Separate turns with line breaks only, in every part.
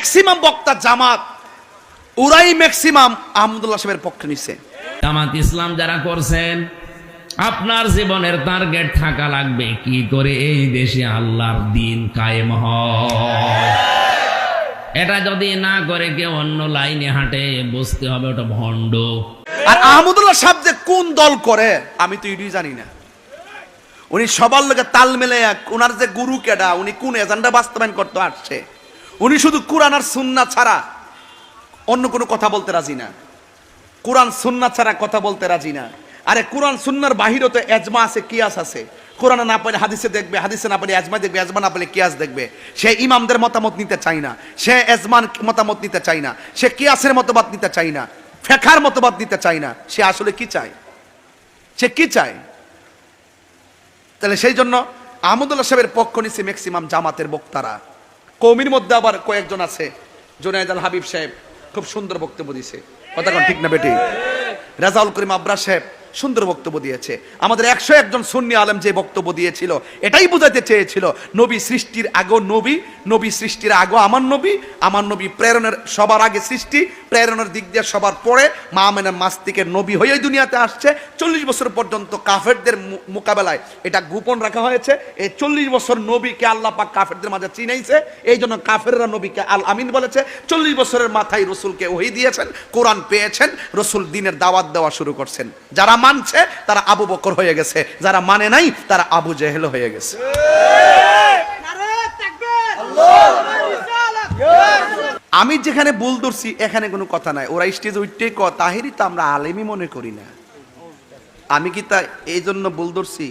Maximum বক্তা জামাত ওরাই maximum Ahmadullah সাহেবের পক্ষে নিছে।
জামাত ইসলাম যারা করছেন আপনার জীবনের টার্গেট থাকা লাগবে। কি করে এই দেশে আল্লাহর দিন কায়েম হয়? এটা যদি না করে কেউ অন্য লাইনে হাঁটে বুঝতে হবে ওটা ভণ্ড।
আর আহমদুল্লাহ সাহেব যে কোন দল করে আমি তো এটাই জানি না। উনি সবার লোকে তাল মেলে ওনার যে গুরু কেডা উনি কোন এজেন্ডা বাস্তবায়ন করতে আসছে? উনি শুধু কোরআন আর সুন্না ছাড়া অন্য কোনো কথা বলতে রাজি না। কোরআন সুন্না ছাড়া কথা বলতে রাজি না। আরে কোরআন সুন্নার বাহিরও তো এজমা আছে, কিয়াস আছে। কোরআনে না পেলে হাদিসে দেখবে, হাদিসে না পেলে এজমা দেখবে, এজমা না পেলে কিয়াস দেখবে। সে ইমামদের মতামত নিতে চায় না। সে এজমান মতামত নিতে চায় না। সে কিয়াসের মতবাদ নিতে চায় না। ফেখার মতবাদ নিতে চায় না। সে আসলে কি চায়? সে কি চায়? তাহলে সেই জন্য আহমদুল্লাহ সাহেবের পক্ষ নিচ্ছে ম্যাক্সিমাম জামাতের বক্তারা। কৌমির মধ্যে আবার কয়েকজন আছে। জোনায়দ আল হাবিব সাহেব খুব সুন্দর বক্তব্য দিছে। কথা কোন ঠিক না বেটি? রাজাউল করিম আব্রা সাহেব সুন্দর বক্তব্য দিয়েছে। আমাদের একশো একজন সুন্নি আলেম যে বক্তব্য দিয়েছিল, এটাই বোঝাতে চেয়েছিল, নবী সৃষ্টির আগেও নবী নবী সৃষ্টির আগেও আমার নবী আমার নবী প্রেরণের সবার আগে সৃষ্টি, প্রেরণের দিক দিয়ে সবার পরে মা মেনের মাস্তিকের নবী হয়ে দুনিয়াতে আসছে। চল্লিশ বছর পর্যন্ত কাফেরদের মোকাবেলায় এটা গোপন রাখা হয়েছে। এই চল্লিশ বছর নবীকে আল্লাহ পাক কাফেরদের মাঝে চিনাইছে। এই জন্য কাফেররা নবীকে আল আমিন বলেছে। চল্লিশ বছরের মাথায় রসুলকে ওহি দিয়েছেন, কোরআন পেয়েছেন, রসুল দিনের দাওয়াত দেওয়া শুরু করছেন। যারা মানছে, তারা আবু বকর হয়ে গেছে। যারা মানে নাই, তারা আবু জেহেল হয়ে গেছে। আমি যেখানে ভুল ধরছি, এখানে কোনো কথা নাই। ওরা স্টেজ উঠতে ক তাহিরি তো আমরা আলেমই মনে করি না। আমি কি তা এই জন্য ভুল ধরছি?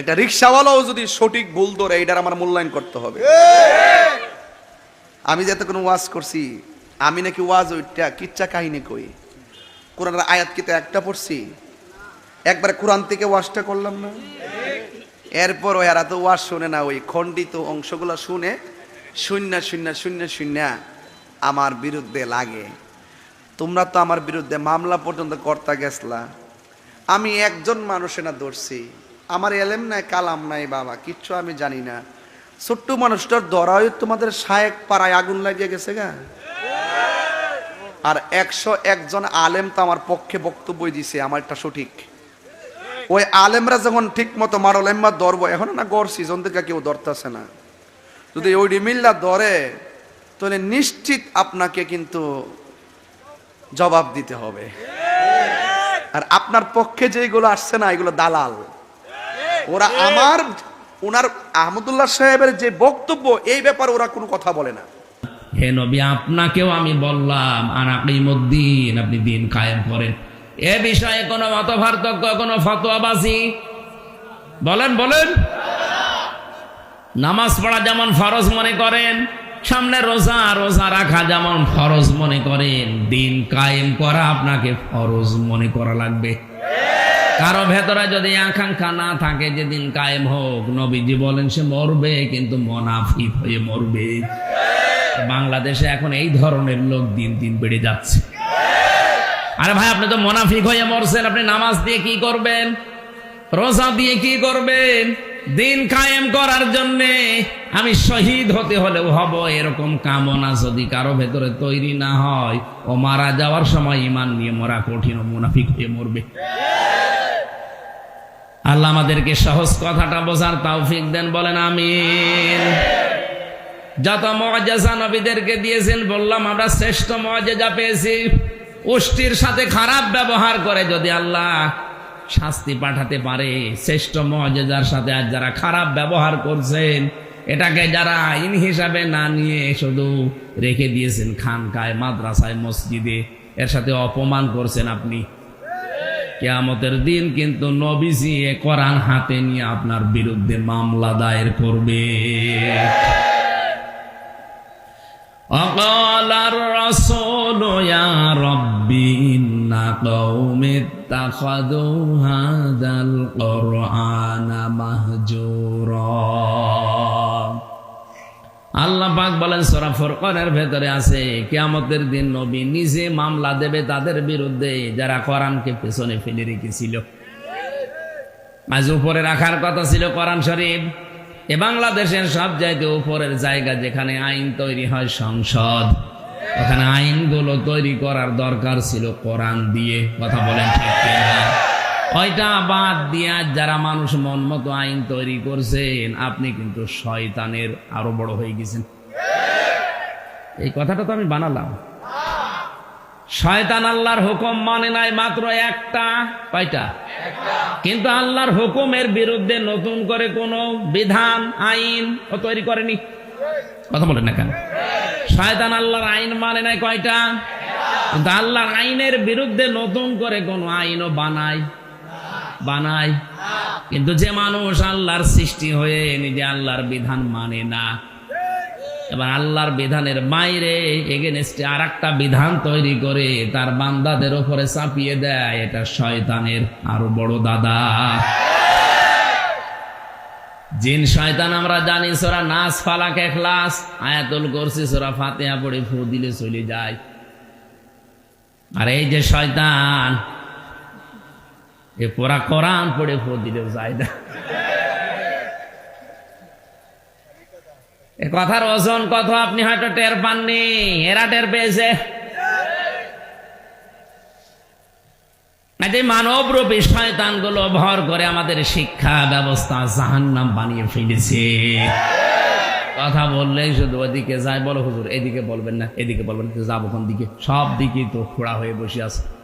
একটা রিক্সাওয়ালাও যদি সঠিক ভুল ধরে এটার আমার মূল্যায়ন করতে হবে। আমি যাতে কোনো ওয়াজ করছি, আমি নাকি ওয়াজ ওইটা কিচ্ছা কাহিনী কই? কোরআনের আয়াত কিতা একটা পড়ছি? একবারে কোরআন থেকে ওয়াজটা করলাম না? এরপর ওই এরা তো ওয়াজ শুনে না, ওই খণ্ডিত অংশগুলো শুনে শূন্য শূন্য শূন্য শূন্য আমার বিরুদ্ধে লাগে। তোমরা তো আমার বিরুদ্ধে মামলা পর্যন্ত কর্তা গেছলা। আমি একজন মানুষে না ধরছি। আমার এলেম নাই, কালাম নাই বাবা, কিচ্ছু আমি জানি না। ছোট্ট মানুষটার দরাই তোমাদের শায়েক পাড়ায় আগুন লাগিয়ে গেছে গা। আর একশো একজন আলেম তো আমার পক্ষে বক্তব্য দিছে, আমারটা সঠিক। ওই আলেমরা যখন ঠিক মতো মারল, এম্মা ধরবো, এখন না গড় সিজন থেকে কেউ ধরতেছে না। যদি ওই রিমিল্লা ধরে, তাহলে নিশ্চিত আপনাকে কিন্তু জবাব দিতে হবে। আর আপনার পক্ষে যেগুলো আসছে না, এগুলো দালাল। ওরা আমার, ওনার আহমদুল্লাহ সাহেবের যে বক্তব্য, এই ব্যাপারে ওরা কোনো কথা বলে না।
হে নবী, আপনাকেও আমি বললাম আর আপনি মদ্দিন আপনি দিন কায়েম করেন। এ বিষয়ে কোনো মত পার্থক্য কোনো ফতোয়াবাজি বলেন বলেন। নামাজ পড়া যেমন ফরজ মনে করেন, সামনে রোজা রোজা রাখা যেমন ফরজ মনে করেন, দিন কায়েম করা আপনাকে ফরজ মনে করা লাগবে। কারও ভেতরে যদি আকাঙ্ক্ষা না থাকে যে দিন কায়েম হোক, নবীজি বলেন সে মরবে, কিন্তু মনাফিক হয়ে মরবে। বাংলাদেশে এখন এই ধরনের লোক দিন দিন বেড়ে যাচ্ছে। আরে ভাই, আপনি তো মোনাফিক হয়ে মরছেন, আপনি নামাজ দিয়ে কি করবেন? রোজা দিয়ে কি করবেন? দিন কায়েম করার জন্য আমি শহীদ হতে হলেও হব এরকম কামনা যদি কারও ভেতরে তৈরি না হয় ও মারা যাওয়ার সময় ইমান নিয়ে মরা কঠিন ও মুনাফিক হয়ে মরবে। আল্লাহ আমাদেরকে সহজ কথাটা বোঝার তৌফিক দেন, বলেন আমিন। যত মজেজা নবীদেরকে দিয়েছেন, বললাম, আমরা শ্রেষ্ঠ মজেজা পেয়েছি। উষ্টির সাথে খারাপ ব্যবহার করে যদি আল্লাহ শাস্তি পাঠাতে পারে, শ্রেষ্ঠ মজেজার সাথে আর যারা খারাপ ব্যবহার করছেন, এটাকে যারা আইন হিসাবে না নিয়ে শুধু রেখে দিয়েছেন, খানকায়, মাদ্রাসায়, মসজিদে, এর সাথে অপমান করছেন আপনি। কেয়ামতের দিন কিন্তু নবীজি কোরআন হাতে নিয়ে আপনার বিরুদ্ধে মামলা দায়ের করবে। وقال الرسول يا رب إن قوم اتخذوا هذا القرآن مهجورا আল্লাহ পাক বলেন সূরা ফুরকানের ভেতরে আছে কিয়ামতের দিন নবী নিজে মামলা দেবে তাদের বিরুদ্ধে যারা কোরআনকে পেছনে ফেলে রেখেছিল আজ উপরে রাখার কথা ছিল কোরআন শরীফ এ বাংলাদেশের সব জায়গায় উপরের জায়গা যেখানে আইন তৈরি হয় সংসদ, ওখানে আইনগুলো তৈরি করার দরকার ছিল কোরআন দিয়ে, কথা বলেন? ওইটা বাদ দিয়া যারা মানুষ মন মতো আইন তৈরি করছেন, আপনি কিন্তু শয়তানের আরও বড় হয়ে গেছেন এই কথাটা তো আমি বানালাম শয়তান আল্লাহর হুকুম মানে নাই মাত্র একটা, কয়টা? কিন্তু আল্লাহর হুকুমের বিরুদ্ধে নতুন করে কোন বিধান, আইন ও তৈরি করেনি। কথা বলেন না কেন? শয়তান আল্লাহর আইন মানে নাই কয়টা? কিন্তু আল্লাহর আইনের বিরুদ্ধে নতুন করে কোন আইনও বানায় বানায়। কিন্তু যে মানুষ আল্লাহর সৃষ্টি হয়ে নিজে আল্লাহর বিধান মানে না এবার আল্লাহর বিধানের বাইরে এগেনস্টে আর একটা বিধান তৈরি করে তার বান্দাদের ওপরে চাপিয়ে দেয়, এটা শয়তানের আরও বড় দাদা। জিন, শয়তান, আমরা জানি সোরা নাচ ফালাক এখলাস আয়াতুল করছি সোরা ফাতেহা পড়ে ফু দিলে চলে যায়। আর এই যে শয়তান, এ পোরা কোরআন পড়ে ফু দিলেও যায় না। কথার ওজন কত? আপনি হয়তো টের পাননি। এরা টের পেয়েছে। এই মানব রূপী শয়তানগুলো ভর করে আমাদের শিক্ষা ব্যবস্থা জাহান্নাম বানিয়ে ফেলেছে। কথা বললেই শুধু ওদিকে যায়। বলো হুজুর, এদিকে বলবেন না, এদিকে বলবেন যাব কোন দিকে? সব দিকেই তো খোড়া হয়ে বসে আছে।